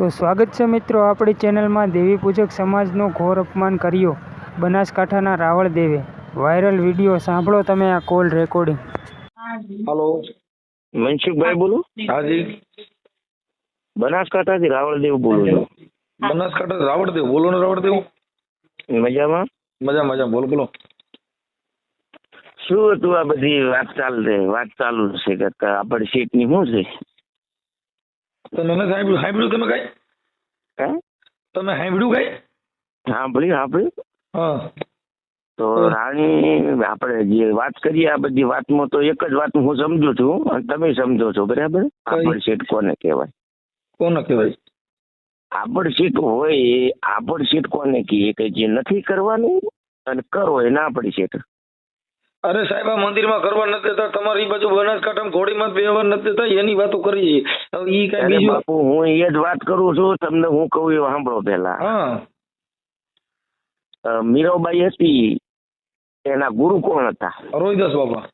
તો સ્વાગત છે મિત્રો આપણી ચેનલમાં દેવી પૂજક સમાજનો ઘોર અપમાન કર્યો બનાસકાંઠાના રાવળ દેવે. વાયરલ વીડિયો સાંભળો તમે આ કોલ રેકોર્ડિંગ હલો મનસુખભાઈ બોલો. હાજી. બનાસકાંઠાથી રાવળદેવ બોલો છો. બનાસકાંઠા રાવળદેવ બોલો ને રાવળદેવ મજામાં? મજા મજા. બોલો બોલો. શું હતું આ બધી વાત ચાલશે વાત ચાલુ છે કે આપડી સીટની શું છે? તમે નથી સાંભળ્યું? સાંભળ્યું તમે કઈ? હે? તમે સાંભળ્યું કઈ? સાંભળ્યું સાંભળ્યું. હા. તો રાણી આપણે જે વાત કરીએ આ બધી વાતમાં તો એક જ વાત હું સમજુ છું અને તમે સમજો છો બરાબર? આપણ સીટ કોને કહેવાય? કોને કહેવાય? આપણ સીટ હોય એ આપણ સીટ કોને કહીએ? કે જે નથી કરવાનું અને કરો એ ના પડી સીટ અરે સાહેબ આ મંદિરમાં કરવા નથી દેતા તમારી બાજુ બનાસકાંઠામાં ઘોડીમાં બેહવા નથી દેતા એની વાતો કરી હવે ઈ કઈ બીજું? બાપુ હું એ જ વાત કરું છું તમને હું કહું એવું સાંભળો પેલા હા. મીરાબાઈ હતી એના ગુરુ કોણ હતા? રોહિદાસ બાબા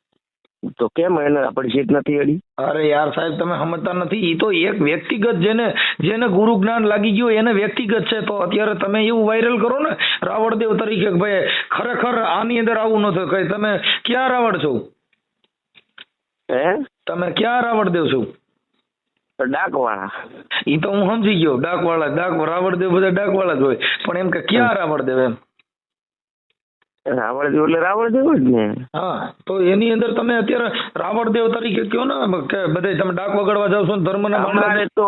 તો કેમ એને આપણી સીટ નથી અડી? અરે યાર સાહેબ તમે સમજતા નથી. એ તો એક વ્યક્તિગત જેને જેને ગુરુ જ્ઞાન લાગી ગયું એને વ્યક્તિગત છે. તો અત્યારે તમે એવું વાયરલ કરો ને રાવણદેવ તરીકે કે ભાઈ ખરેખર આની અંદર આવું ન થાય. તમે ક્યાં રાવણ છો? હે? તમે ક્યાં રાવણદેવ છો? ડાકવાળા. ઈ તો હું સમજી ગયો. ડાકવાળા ડાક રાવણદેવ બધા ડાકવાળા જ હોય. પણ એમ કે ક્યાં રાવણદેવ એમ? રાવણદેવ એટલે રાવણદેવ જ ને. હા તો એની અંદર તમે અત્યારે રાવણ દેવ તરીકે કયો ને કે બધે તમે ડાક વગાડવા જાવ છો ધર્મ અમારે તો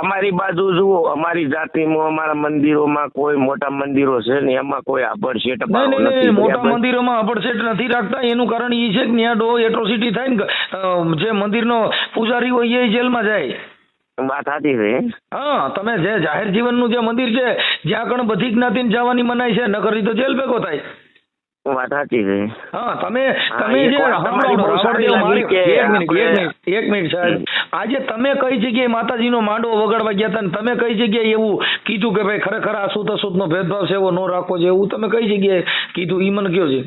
અમારી બાજુ જુઓ અમારી જાતિમાં અમારા મંદિરોમાં કોઈ મોટા મંદિરો છે ને એમાં કોઈ નહીં નહીં મોટા મંદિરોમાં અપડસેટ નથી રાખતા. એનું કારણ એ છે કે ત્યાં ડો એટ્રોસિટી થાય ને જે મંદિરનો પૂજારી હોય એ જેલમાં જાય. વાત સાચી છે. હા તમે જે જાહેર જીવનનું જે મંદિર છે જ્યાં કણ બધી જ્ઞાતિને જવાની મનાય છે નકર તો જેલ ભેગો થાય. વાત સાચી છે. હા તમે તમે જે વાત તમારી સાંભળો, બહુ સારી રાવણદેવ મારી- એક મિનિટ એક મિનિટ એક મિનિટ સાહેબ. આજે તમે કઈ જગ્યાએ માતાજીનો માંડવો વગાડવા ગયા હતા ને તમે કઈ જગ્યાએ એવું કીધું કે ભાઈ ખરેખર આ સુત અસુતનો ભેદભાવ છે એવો નો રાખવો છે એવું તમે કઈ જગ્યાએ કીધું? ઈ મને કયો છે.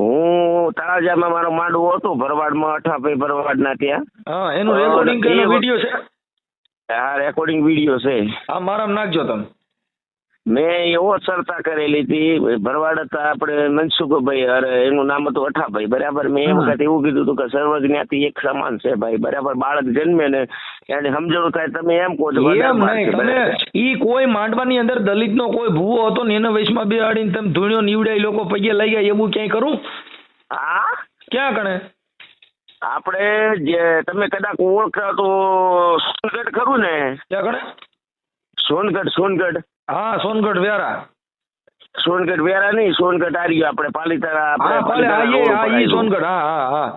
હું તળાજામાં મારો માંડવો હતો ભરવાડમાં અઠાભાઈ ભરવાડના ત્યાં. હા એનું રેકોર્ડિંગ વીડિયો છે? આ રેકોર્ડિંગ વીડિયો છે. હા મારામાં નાખજો તમે. મેં એવો ચર્ચા કરેલી હતી ભરવાડ હતા આપણે મનસુખભાઈ અરે એનું નામ હતું અઠાભાઈ બરાબર? મેં એ. વખત એવું કીધું હતું કે સર્વજ્ઞાતિ એક સમાન છે ભાઈ બરાબર? બાળક જન્મે ને એને સમજણ થાય તમે એમ કહો છો એમ નહીં તમે. ઈ કોઈ માંડવાની અંદર દલિતનો કોઈ ભૂવો હતો ને એને વેશમાં બેહાડીને તમે ધૂણ્યો નીવડાઈ લોકો પગે લઈ ગયા એવું ક્યાંય કરું હા? ક્યાં કણે આપણે જે તમે કદાચ ઓળખો તો સોનગઢ ખરું ને? ક્યાં કણે સોનગઢ સોનગઢ. હા સોનગઢ વ્યારા સોનગઢ વેરા નહીં સોનગઢ આ આપણે પાલિતારા આપણે એ. સોનગઢ હા હા હા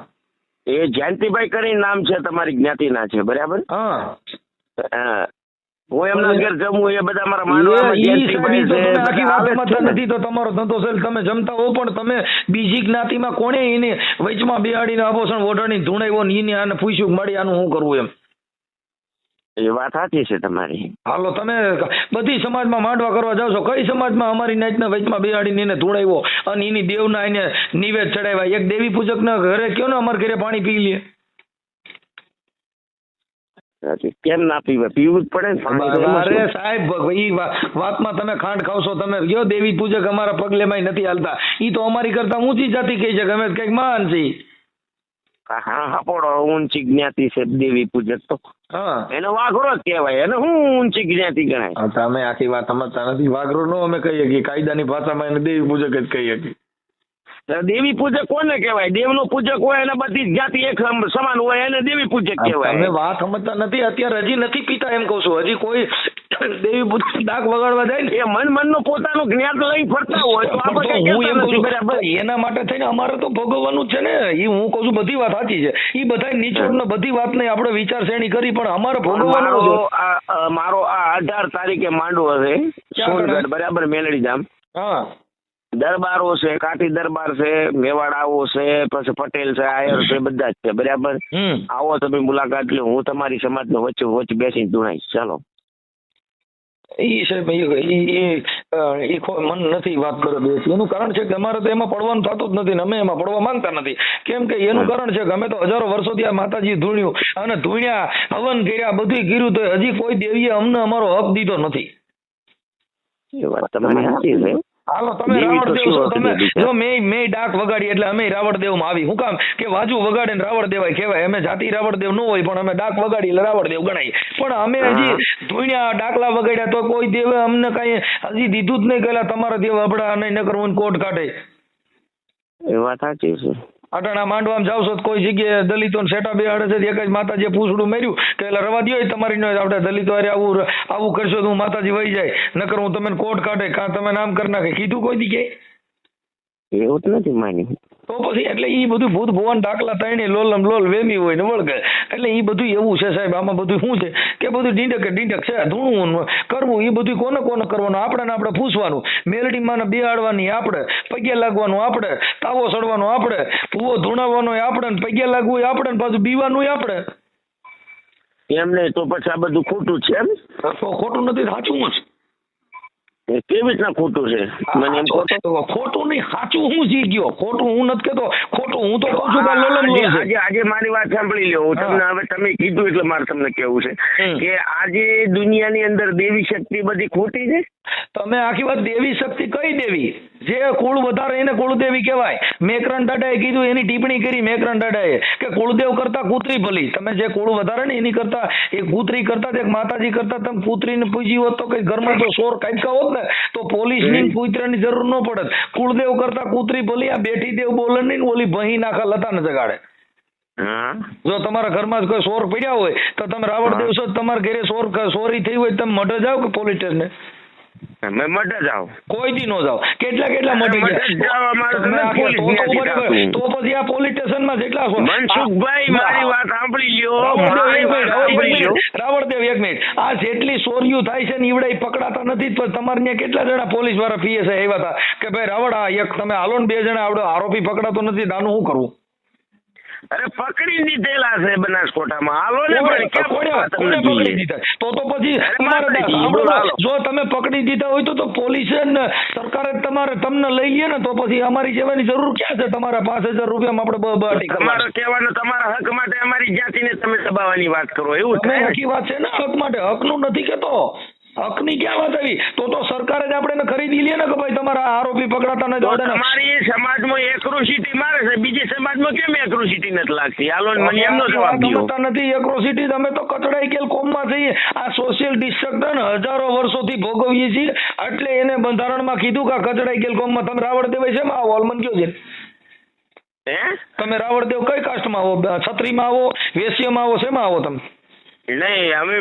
જયંતિભાઈ કરી નામ છે તમારી જ્ઞાતિના છે બરાબર હા હા. એમના ઘેર જમું એ બધા મારા જયંતિભાઈ છે આખી વાત. નથી તો તમારો ધંધો છે તમે જમતા હો પણ તમે બીજી જ્ઞાતિમાં કોણે એને વચમાં બેહાડીને આભૂષણ ઓઢાડીને ધૂણાવ્યો ને ઈને આને પૂછ્યું મળી આનું શું કરવું એમ એ વાત સાચી છે તમારી. હાલો તમે બધી સમાજમાં માંડવા કરવા જાવ છો. કઈ સમાજમાં? અમારી નાચના વચમાં બેહાડીને એને ધોળાવ્યો અને એની દેવના એને નિવેદ ચડાવ્યા. એક દેવી પૂજકના ઘરે કયો ને અમારે ઘરે પાણી પી લે. કેમ ના પીવે? પીવું જ પડે અરે સાહેબ ઈ વાતમાં તમે ખાંડ ખાવશો તમે કયો દેવી પૂજક અમારા પગલેમાંય નથી હાલતા. ઈ તો અમારી કરતા ઊંચી જાતિ કહી છે અમે કંઈક મહાન છીએ. હા હા પોડો ઊંચી જ્ઞાતિ છે દેવી પૂજક તો. એનો વાઘરો જ કહેવાય. એને શું ઊંચી જ્ઞાતિ ગણાય. હા, તમે આખી વાત સમજતા નથી. વાઘરો નો અમે કહીએ કે કાયદાની ભાષામાં એને દેવી પૂજક જ કહીએ કે. તો દેવી પૂજક કોને કહેવાય? દેવનો પૂજક હોય અને બધી જાતિ એક સમાન હોય એને દેવી પૂજક તમે વાત સમજતા નથી અત્યારે હજી નથી પીતા એમ કહું છું. હજી કોઈ દેવી પૂજક ડાક વગાડવા જાય ને? એ મન મનનું પોતાનું જ્ઞાન લઈ ફરતા હોય તો આપણે હું એમ કહું બરાબર એના માટે થઈને અમારે તો ભોગવવાનું જ છે ને. એ હું કહું છું બધી વાત સાચી છે. એ બધા નીચોડ ને બધી વાત નહીં આપણે વિચારશ્રેણી કરી પણ અમારે ભોગવવાનું મારો આ અઢાર તારીખે માંડવો ક્યાં સોનગઢ બરાબર મેલડી ધામ. હા. દરબારો છે કાઠી દરબાર છે મેવાડાઓ છે પછી પટેલ છે આયર છે બધા જ છે. બરાબર? આવો તમે મુલાકાત લો હું તમારી સમાજ ને વચ્ચે વચ્ચે બેસીને ધૂણાઈશ. ચાલો. ઈ સાહેબ મન નથી વાત કરો બેસી. એનું કારણ છે કે અમારે તો એમાં પડવાનું થતું જ નથી ને અમે એમાં પડવા માંગતા નથી. કેમ કે એનું કારણ છે કે અમે તો હજારો વર્ષોથી આ માતાજી ધૂણ્યું અને ધૂણ્યા હવન કર્યા બધું કર્યું તો હજી કોઈ દેવીએ અમને અમારો હક દીધો નથી. એ વાત તમારી સાચી છે. હાલો તમે રાવણ દેવ છો તમે? જો મે મે ડાક વગાડી એટલે અમે રાવણ દેવમાં આવી. હું કામ કે વાજુ વગાડે ને રાવણ દેવાય કહેવાય. અમે જાતિ રાવણ દેવ ન હોય પણ અમે ડાક વગાડી એટલે રાવણ દેવ ગણાય. પણ અમે હજી ધૂણ્યા ડાકલા વગાડ્યા તો કોઈ દેવે અમને કઈ હજી દીધું જ નહીં કહેલા તમારા દેવ અબડા નહીં નકર હું કોટ કાઢે. એ વાત સાચી છે. અટાણા માંડવામાં જાવ છો તો કોઈ જગ્યાએ દલિતો સેટા સેટા બેહાડે છે. એક જ માતાજીએ પૂછડું માર્યું કે એટલે રવા દો તમારી નો આપણે દલિતો અરે આવું આવું કરશો તો હું માતાજી વહી જાય. નકર હું તમને કોટ કાઢે, કાં તમે નામ કરી નાખે. કીધું કોઈ દી ક્યાંય એવું તો નથી માની તો પછી એટલે એ બધું ભૂત ભુવન ઢાકલા તણી લોલમ લોલ વેમી હોય ને વળગે. એટલે એ બધું એવું છે સાહેબ આમાં બધું શું છે? કે બધું ડીંડક ડીંડક છે ધૂણવું કરવું એ બધું કોને કોને કરવાનું? આપણે ને આપણે પૂછવાનું મેલડીમાં ને બેહાડવાની આપણે પગે લાગવાનું આપણે તાવો સડવાનો આપણે ભૂવો ધૂણાવવાનો આપણે ને પગે લાગવું આપણે ને પાછું બીવાનું આપણે. એમ નહીં તો પછી આ બધું ખોટું છે એમ? તો ખોટું નથી સાચું જ. કેવી રીતના ખોટું છે? મને એમ ખોટું નહીં સાચું હું જી ગયો. ખોટું હું નથી કેતો. ખોટું હું તો કહું છું કે લોલમ આજે આજે આજે મારી વાત સાંભળી લ્યો. તમને હવે તમે કીધું એટલે મારે તમને કેવું છે કે આજે દુનિયાની અંદર દેવી શક્તિ બધી ખોટી છે? તમે આખી વાત દેવી શક્તિ કઈ દેવી? જે કુળ વધારે એને કુળદેવી કહેવાય. મેકરણ ટાટાએ કીધું એની ટિપ્પણી કરી મેકરણ ટાટાએ કે કુળદેવ કરતા કૂતરી ભલી. તમે જે કુળ વધારે ને એની કરતા એ કૂતરી કરતા એક માતાજી કરતા તમે કૂતરીને પૂજી હોત તો કઈ ઘરમાં તો સોર કાંઈકા હોત ને તો પોલીસની ની જરૂર ન પડે. કુળદેવ કરતા કૂતરી ભલી આ બેઠી દેવ બોલે નહીં ઓલી ભહી નાખા લતા ને જગાડે. જો તમારા ઘરમાં જ કોઈ સોર પડ્યા હોય તો તમે રાવણ દેવ છો તમારા ઘરે સોર સોરી થઈ હોય તમે મઢે જાઓ કે પોલીસ સ્ટેશને? મેં મઢ જાવ કોઈ દી નો જાઓ. કેટલા કેટલા મઢે જ જાઓ, અમારે તમે તો આ પોલીસ તો- તો ન્યાથી ઊભા રહો. કાપવું. તો પછી આ પોલીસ સ્ટેશનમાં જેટલા છો? મનસુખભાઈ મારી વાત સાંભળી લ્યો. રાવણદેવ એક મિનિટ, આ જેટલી ચોરીઓ થાય છે ને ઈવડા પકડાતા નથી પણ તમારે ત્યાં કેટલા જણા પોલીસવાળા પીએસઆઈ આવ્યા હતા કે ભાઈ રાવડ આ એક તમે હાલો ને બે જણા આવડો આરોપી પકડાતો નથી દાનું શું કરવું અરે પકડી દીધેલા છે બનાસકોટામાં હાલો ને કોને પકડી દીધા? તો તો પછી. જો તમે પકડી દીધા હોય તો તો પોલીસે ને સરકારે તમારે તમને લઈ લે ને તો પછી અમારી સેવાની જરૂર ક્યાં છે? તમારા પાંચ હજાર રૂપિયામાં આપણે તમારો કહેવાનો તમારા હક માટે અમારી જાતિને તમે દબાવવાની વાત કરો એવું આખી વાત છે ને હક માટે? હકનું નથી કેતો. હકની ક્યાં વાત આવી? તો તો સરકારે જ આપણે ખરીદી લે ને કે ભાઈ તમારા આરોપી પકડાતા નથી તો તમારી સમાજમાં એક્રોસિટી મારે છે. બીજી સમાજમાં કેમ એક્રોસિટી નથી લાગતી? હાલો મને એમનો જવાબ દો નથી. એક્રોસિટી તમે તો કચડાઈ ગયેલ કોમમાં જઈએ આ સોશિયલ ડિસ્ટ્રક્શન હજારો વર્ષોથી ભોગવીએ છીએ. એટલે એને બંધારણમાં કીધું કે કચડાઈ ગયેલ કોમમાં તમે રાવણ દેવાય છે આ હોલમન કયો છે? હે? તમે રાવણદેવ કઈ કાસ્ટમાં આવો? છત્રીમાં આવો? વેશ્યમાં આવો? શેમાં આવો તમે? નહીં અમે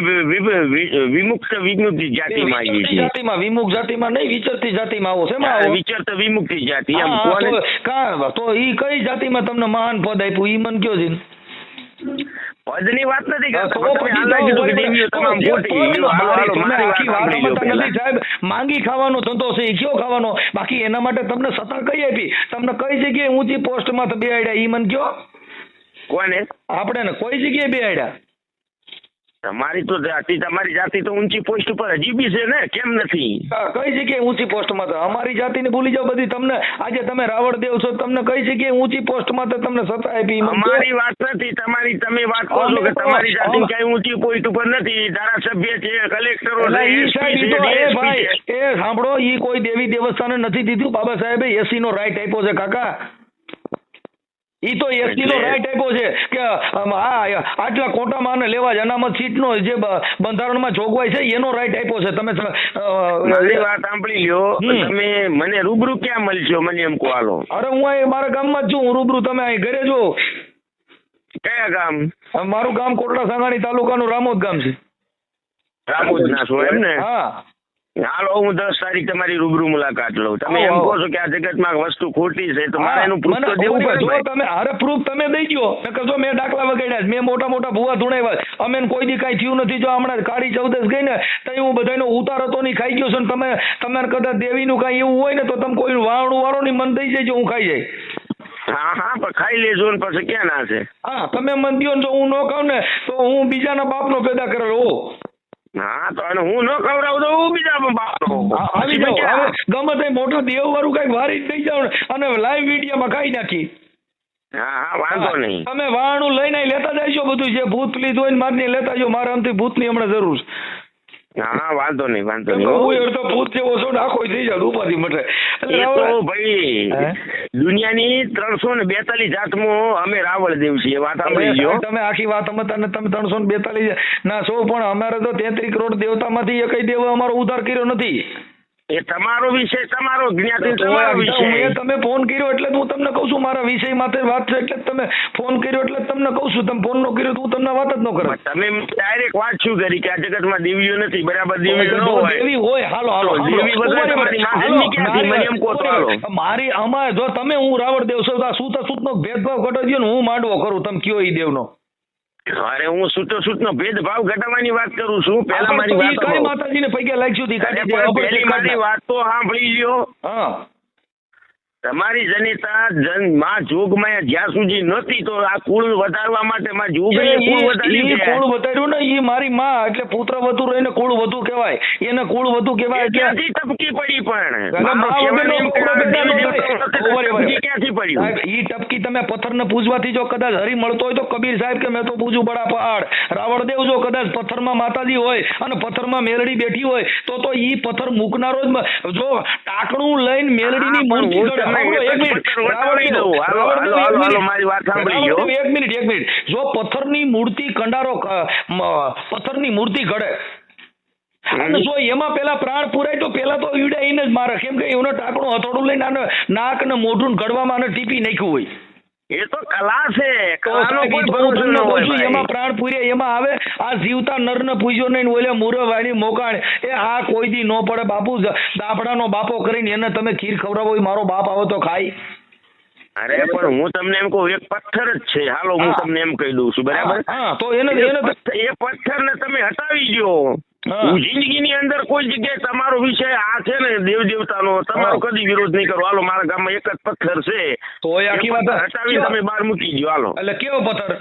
વિમુક્ત વિમુક્તિ જાતિમાં આવીએ વિચરતી છીએ. જાતિમાં વિમુખ જાતિમાં નહીં વિચરતી જાતિમાં આવો શેમાં આવો? વિચાર તો વિમુક્તિ જાતિ એમ કોને? કા તો ઈ કઈ જાતિમાં તમને મહાન પદ આપ્યું? ઈ મન કયો છે? પદની વાત નથી સાહેબ માંગી ખાવાનો ધંધો છે કયો ખાવાનો? બાકી એના માટે તમને સત્તા કઈ આપી? તમને કઈ જગ્યાએ ઊંચી પોસ્ટમાં બેહાડ્યા ઈ મન કયો? કોને? આપણે ને કોઈ જગ્યાએ બેહાડ્યા તમારી તો જાતિ તમારી જાતિ તો ઊંચી પોસ્ટ ઉપર હજી બી છે ને? કેમ નથી? કઈ જગ્યાએ ઊંચી પોસ્ટમાં તો? અમારી જાતિને ભૂલી જાઓ બધી. તમને આજે તમે રાવણ દેવ છો તમને કઈ જગ્યાએ ઊંચી પોસ્ટમાં તો તમને સત્તા આપી? અમારી વાત નથી તમારી તમે વાત કરો છો કે તમારી જાતિ ક્યાંય કઈ ઊંચી પોસ્ટ ઉપર નથી? ધારાસભ્ય છે કલેક્ટરો છે એ સાંભળો ભાઈ એ સાંભળો ઈ કોઈ દેવી દેવસ્થાને નથી દીધું? બાબા સાહેબે એસી નો રાઈટ આપ્યો છે કાકા. ઈ તો એસટી નો રાઈટ આપ્યો છે કે આ આટલા કોટામાં અને લેવા જ અનામત સીટ નો જે બંધારણમાં જોગવાઈ છે એનો રાઈટ આપ્યો છે. તમે મારી વાત સાંભળી લ્યો તમે મને રૂબરૂ ક્યાં મળશો મને એમ કહો હાલો. અરે હું અહીં મારા ગામમાં જ છું હું રૂબરૂ તમે અહીં ઘરે જો કયા ગામ? મારું ગામ કોટડા સાંગાણી તાલુકાનું રામોદ ગામ છે. રામોદ ના છો એમ ને? હા. હાલો હું દસ તારીખ તમારી રૂબરૂ મુલાકાત લઉં. તમે એમ કહો છો કે આ જગતમાં વસ્તુ ખોટી છે તો મારે એનું પ્રૂફ તો દેવું પડે તમે અરે પ્રૂફ તમે દઈ દો નકર જો મેં દાખલા વગાડ્યા. મેં મોટા મોટા ભૂવા ધૂણાવ્યા અમે કોઈ દી કાંઈ થયું નથી. જો હમણાં કાળી ચૌદસ ગઈ ને તો હું બધાનો ઉતાર હતો નહીં ખાઈ ગયો છું ને તમે તમારે કદાચ દેવીનું કાંઈ એવું હોય ને તો તમે કોઈ વાવણું વાળો ની મન થઈ જાય હું ખાઈ જાય. હા હા પણ ખાઈ લેજો ને પછી ક્યાં ના છે? હા તમે મન દો ને જો હું ન ખાઉં ને તો હું બીજાના બાપનો પેદા કરેલો હો હા તો અને હું ન ખવડાવું તો હું બીજા આવી ગમે તે મોટો દેવ વાળું કંઈક વારી થઈ જાવ અને લાઈવ વિડીયોમાં ખાઈ નાખી. હા હા વાંધો નહીં. તમે વાણું લઈને લેતા જાયજો બધું જે ભૂત લીધું હોય ને મારને લેતા જો મારે આમથી ભૂતની હમણાં જરૂર છે. હા વાંધો નહીં વાંધો નહીં હું તો ભૂત જેવો છું ને આખો થઈ જાય ઉપાધિ મટે એ તો ભાઈ દુનિયાની ત્રણસો ને બેતાલીસ જાતમો અમે રાવળ દેવ છીએ વાત સાંભળી તમે તમે આખી વાત સમજતા ને તમે ત્રણસો ને બેતાલીસ ના સો પણ અમારે તો તેત્રીસ કરોડ દેવતામાંથી એકય દેવ અમારો ઉદ્ધાર કર્યો નથી. એ તમારો વિષય તમારો જ્ઞાતિ તમારો વિષય. મેં તમે ફોન કર્યો એટલે હું તમને કહું છું મારા વિષય માટે વાત છે એટલે તમે ફોન કર્યો એટલે તમને કહું છું. તમે ફોન નો કર્યો તો હું તમને વાત જ ન કરું તમે ડાયરેક્ટ વાત શું કરી કે આ જગતમાં દેવીઓ નથી? બરાબર દેવીઓ ન હોય. દેવી હોય હાલો હાલો દેવી બધા ક્યાંથી? મારી મને એમ કહો તો મારી અમારે જો તમે હું રાવણ દેવ છું તો આ સૂત નો ભેદભાવ ઘટો દો ને હું માંડવો કરું તમે કયો ઈ દેવનો? અરે હું સૂતો સૂતનો ભેદભાવ ઘટાડવાની વાત કરું છું. પહેલા મારી વાત માતાજીને પૈકી લાગશું તી અરે કાઢી દે. પણ અપર પહેલી છે મારી વાત તો સાંભળી લ્યો. હા. તમારી જનિતા જનમાં જોગમાં જ્યાં સુધી નહોતી તો આ કુળ વધારવા માટે માં જોગ કુળ વધારી કુળ વધાર્યું ને એ મારી માં એટલે પુત્ર વધુ રહીને કુળ વધુ કહેવાય. એને કુળ વધુ કહેવાય ક્યાંથી ટપકી પડી પણ? મા ઈ ટપકી તમે પથ્થરને પૂજવાથી જો કદાચ હરી મળતો હોય તો કબીર સાહેબ કે મેં તો પૂજું બડા પહાડ. રાવણદેવ જો કદાચ પથ્થરમાં માતાજી હોય અને પથ્થરમાં મેલડી બેઠી હોય તો તો ઈ પથ્થર મૂકનારો જ જો ટાકણું લઈને મેલડીની હા, એક મિનિટ. એક મિનિટ. જો પથ્થરની મૂર્તિ કંડારો પથ્થરની મૂર્તિ ઘડે. અને જો એમાં પેલા પ્રાણ પુરાય તો પેલા તો ઈડા એને જ મારે. કેમ કે એનો ટાંકણું હથોડું લઈને નાક ને મોઢું ઘડવામાં ટીપી નાખ્યું હોય. એ તો કલા છે. કલાનો કોઈ ઈ તો હું ભરોસો ન હોય એમાં પ્રાણ પૂરે એમાં આવે આ જીવતા નરને પૂજ્યો નહીં ઓલે મુરવાણી મોકાણ. એ આ કોઈ દી નો પડે બાપુ દાફડાનો બાપો કરીને એને તમે ખીર ખવડાવો મારો બાપ આવો તો ખાય. અરે પણ હું તમને એમ કહું એક પથ્થર જ છે. હાલો હું તમને એમ કહી દઉં છું બરાબર? તો એને એ પથ્થર- ને પથ્થરને તમે હટાવી. હું જિંદગીની અંદર કોઈ જગ્યાએ તમારો વિષય આ છે ને દેવ દેવતાનો તમારો કદી વિરોધ નહીં કરો. હાલો મારા ગામમાં એક જ પથ્થર છે. તો એ આખી વાત હટાવી તમે બહાર મૂકી દો હાલો. એટલે કેવો પથ્થર?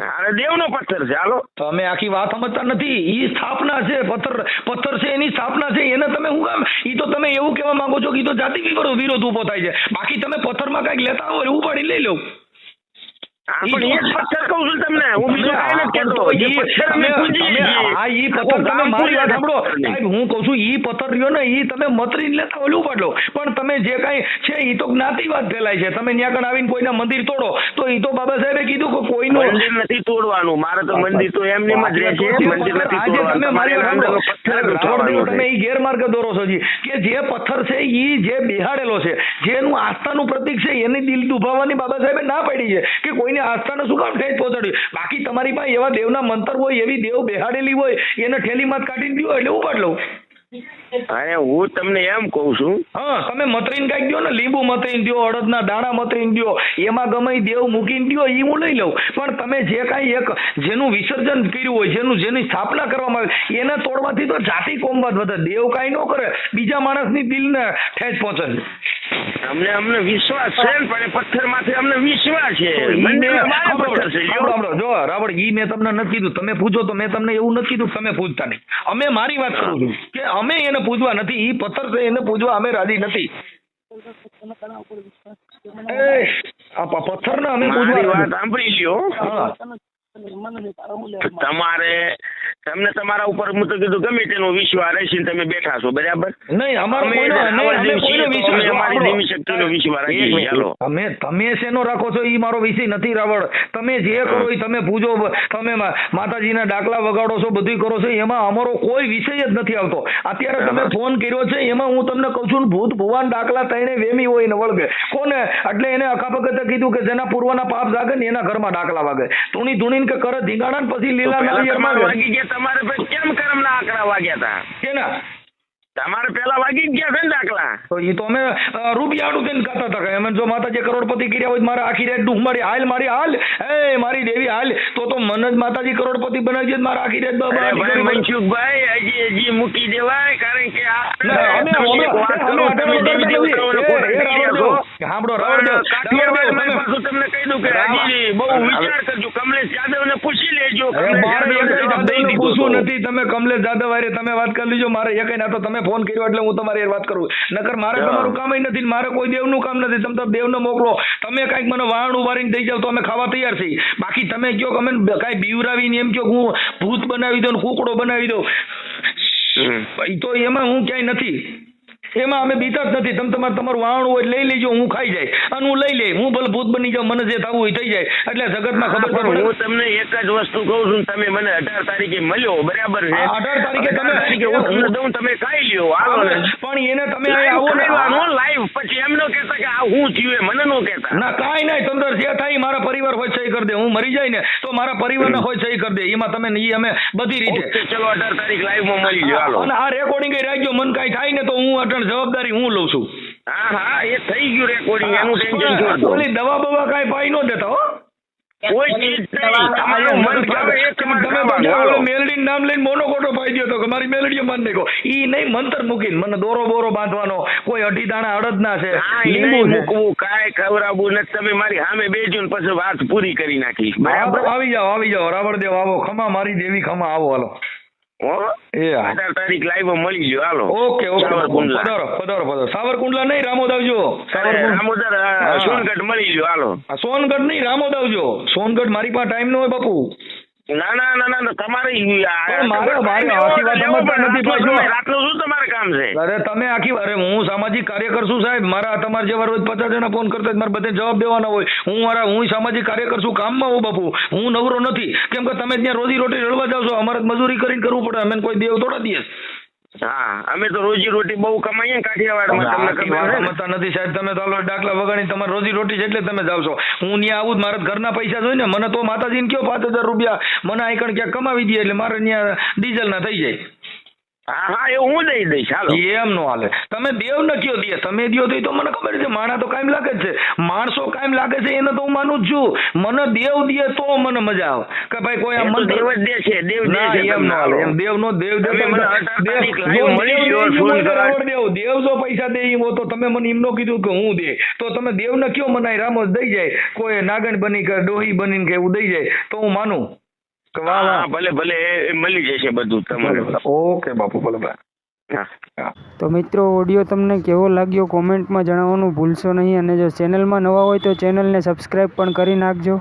અરે દેવનો પથ્થર છે. હાલો. તમે આખી વાત સમજતા નથી. ઈ સ્થાપના છે પથ્થર પથ્થર છે એની સ્થાપના છે. એને તમે હું કામ ઈ તો તમે એવું કહેવા માંગો છો કે ઈ તો જાતિ વિરોધ ઊભો થાય છે. બાકી તમે પથ્થરમાં કંઈક લેતા હોય ઉપાડી લઈ લો. હા, પણ એ પથ્થર કહું છું તમને. હું બીજું કાંઈ નથી પણ કહેતો. તો જે ઈ પથ્થર તમે- અમે પૂજીએ હા, ઈ પથ્થર તમે મારી વાત સાંભળો. સાહેબ હું કહું છું ઈ પથ્થર રહ્યો ને ઈ તમે મતરીને લેતા ઓલું પાડલો પણ તમે જે કઈ છે ઈ તો જ્ઞાતિવાદ ફેલાય છે. તમે ત્યાં કણ આવીને કોઈના મંદિર તોડો તો ઈ તો બાબા સાહેબે કીધું કે કોઈનું મંદિર નથી તોડવાનું. મારે તો મંદિર તો એમ જ રહે છે. મંદિર નથી તોડવાનું તમે મારી વાત સાંભળો. તમે. ઈ ગેરમાર્ગે દોરો છો જી. કે જે પથ્થર છે ઈ જે બિહાડેલો છે જેનું આસ્થાનું પ્રતીક છે એની દિલ દુભાવવાની બાબા સાહેબે ના પાડી છે. કે કોઈને આસ્થાને શું કામ ઠેસ પહોંચાડ્યું. બાકી તમારી પાસે એવા દેવના મંતર હોય, એવી દેવ બેહાડેલી હોય, એને થેલીમાં કાઢી કાઢીને હોય એટલે ઉપાડ લઉં. અરે હું તમને એમ કહું છું. હા તમે મતરીને કાંઈક દો ને લીંબુ મતરીને દો અડદના દાણા મતરીને દો એમાં ગમે દેવ મૂકીને દો એ હું લઈ લઉં. પણ તમે જે કાંઈ એક જેનું વિસર્જન કર્યું હોય જેનું જેની સ્થાપના કરવામાં આવે એને તોડવાથી તો જાતિ કોમવાદ વધે. દેવ કાંઈ ન કરે બીજા માણસની દિલને ઠેસ પહોંચે. અમને અમને વિશ્વાસ છે પણ પથ્થર માથે અમને વિશ્વાસ છે. જો. રાવણ ઈ મેં તમને નથી કીધું તમે પૂછો તો મેં તમને એવું નથી કીધું તમે પૂછતા નહીં. અમે મારી વાત કરું છું કે અમે એને પૂજવા નથી ઈ પથ્થર છે એને પૂજવા અમે રાજી નથી. એ આ પ- પથ્થરને અમે પૂજવા વાત સાંભળી લ્યો. તમારે તમને તમારા ઉપર હું તો કીધું ગમે તેનો વિશ્વાસ રહેશે તમે બેઠા છો બરાબર? નહીં અમારો કોઈનો અમારી. દેવી શક્તિનો વિશ્વાસ રાખીએ ચાલો અમે તમે શેનો રાખો છો એ મારો વિષય નથી રાવણ તમે જે કરો એ તમે પૂજો તમે માતાજીના ડાકલા વગાડો છો બધું કરો છો એમાં અમારો કોઈ વિષય જ નથી આવતો. અત્યારે તમે ફોન કર્યો છે એમાં હું તમને કહું છું ભૂત ભુવાન ડાકલા તઈને વેમી હોય ને વળગે. કોને? એટલે એને અખા કીધું કે જેના પૂર્વના પાપ જાગે ને એના ઘરમાં ડાકલા વાગે. ધૂણી ધૂણીને કે કરે ધીંગાણા પછી લીલા પહેલા નાળિયેર તમારે પછી કેમ કર્મના આંકડા વાગ્યા હતા કેના? તમારે પેલા વાગી ગયા છે ને દાખલા. તો એ તો અમે અ, રૂપિયાનું થઈને કરતા હતા એમ જો માતાજી કરોડપતિ કર્યા હોય મારે આખી રાત ડૂખ મારી હાલ મારી હાલ. એ મારી દેવી હાલ. તો તો મન જ માતાજી કરોડપતિ બનાવી દે મારા આખી રાત બાબા મનસુખભાઈ હજી હજી મૂકી દેવાય કારણ કે ના, સાંભળો, તમને કહી દઉં કે હજી બહુ વિચાર કરજો. કમલેશ યાદવને પૂછી પૂછવું નથી તમે કમલેશ જાદવ હારે તમે વાત કરી લીજો મારે એકેય ના તો તમે ફોન કર્યો એટલે હું તમારી વાત કરું નકર મારે તમારું કામ નથી મારે કોઈ દેવનું કામ નથી. તમે તો દેવને મોકલો. તમે કાંઈક મને વાહણ ઉભારીને દઈ જાવ તો અમે ખાવા તૈયાર છીએ. બાકી તમે કયો અમે અમે કાંઈ બીવરાવીને એમ કયો હું ભૂત બનાવી દઉં ને કૂકડો બનાવી દઉં. તો એમાં હું ક્યાંય નથી. એમાં અમે બીતા જ નથી. તમે તમારે તમારું વાહણ હોય લઈ લેજો હું ખાઈ જાય. અને હું લઈ લે હું ભલે ભૂત બની જાઉં મને જે થવું હોય થઈ જાય. એટલે જગતમાં ખબર પડે. હું તમને એક જ વસ્તુ કહું છું તમે મને અઢાર તારીખે મળ્યો બરાબર છે? અઢાર તારીખે તમે- તારીખે હું તમને દઉં તમે ખાઈ લ્યો આવો ને. પણ એને તમે આવો ને. live. પછી એમ ન કહેતા કે આ હું થયું એ મને ન કહેતા. ના કાંઈ નહીં તંદર જે થાય મારા પરિવાર હોય સહી કરી દે. હું મરી જાય ને તો મારા પરિવારના હોય સહી કરી દે. એમાં તમે ઈ અમે બધી રીતે ચલો અઢાર તારીખ લાઈવમાં મળી જાય અને આ રેકોર્ડિંગ રાખજો મન કાંઈ થાય ને તો હું અટણ જવાબદારી હું લઉં છું. હા હા એ થઈ ગયું રેકોર્ડિંગ એનું ટેન્શન છોડ દો. ઓલી દવા બવા કાઈ પાઈ ન દેતા હો. કોઈ ચીજ નહીં. તમારું મન ફાવે એ તમે તો ખાવાનું. ત્યાં હાલો. ઓલો મેલડીનું નામ લઈને મોનોકોટો પાઈ દ્યો તો કે મારી મન નહીં નાખ્યો ઈ નહીં મંતર મૂકીને મને દોરો બોરો બાંધવાનો. કોઈ અઢી દાણા અડદ ના છે. લીંબુ મૂકવું. કાંઈ ખવડાવવું નથી. તમે મારી સામે બેજો ને પછી વાત પૂરી કરી નાખી બરાબર? આવી જાઓ આવી જાઓ. રાવણદેવ આવો. ખમા મારી દેવી ખમા. આવો હાલો. અઢાર તારીખ લાઈવ મળી ગયો. હાલો. Okay okay. પધારો પધારો પધારો. સાવરકુંડલા નહીં રામોદ આવજો રામોદર સોનગઢ મળી ગયો. હાલો. સોનગઢ નહીં રામોદ આવજો સોનગઢ મારી પાસે ટાઈમ નો હોય બાપુ. ના ના ના ના, તમારે રાતનો શું તમારે કામ છે? અરે તમે આખી અરે હું સામાજિક કાર્યકર છું સાહેબ મારા તમારે જેવા રોજ પચાસ જણા ફોન કરતા મારે બધે જવાબ દેવાના હોય. હું મારા હું સામાજિક કાર્યકર છું કામમાં હું બાપુ. હું નવરો નથી. કેમ કે તમે ત્યાં રોજી રોટી રળવા જાવ છો અમારે મજૂરી કરીને કરવું પડે. અમે કોઈ દેવ થોડા દઈએ હા અમે તો રોજી રોટી બહુ કમાઈએ કાઠિયાવાડમાં તમને ખબર છે ને? નથી સાહેબ તમે તો ડાકલા વગાડી તમારે રોજી રોટી એટલે તમે જાવ છો હું ત્યાં આવું મારા ઘરના પૈસા જોઈ ને મને તો માતાજીને કયો પાંચ હજાર રૂપિયા મને અહીં કણ ક્યાંક કમાવી દે એટલે મારે ત્યાં ડીઝલ ના થઈ જાય. હા હા એ હું દઈ દઈશ હાલો. એમ નો હાલે. તમે દેવ ન કયો દે તમે દો તો મને ખબર છે માણા તો કાયમ લાગે જ છે. માણસો લાગે છે એને તો હું માનું જ છું. મને દેવ દે તો મને મજા આવે. કે ભાઈ કોઈ આ મંત્ર દેવ જ દે છે દેવ દે છે એમ નો હાલે. એમ દેવ નો દેવ દે દેવ દેવ જો પૈસા દે ઈ તો તમે મને એમ નો કીધું કે હું દે. તો તમે દેવ ને કયો મનાય? અહીં રામો દઈ જાય. કોઈ નાગણ બની કે ડોહી બનીને કે એવું દઈ જાય. તો હું માનું. વાહ ભલે ભલે મળી જશે બધું તમારે. ઓકે બાપુ ભલે ભાઈ તો મિત્રો ઓડિયો તમને કેવો લાગ્યો? કોમેન્ટમાં જણાવવાનું ભૂલશો નહીં. અને જો ચેનલમાં નવા હોય તો ચેનલને સબસ્ક્રાઈબ પણ કરી નાખજો.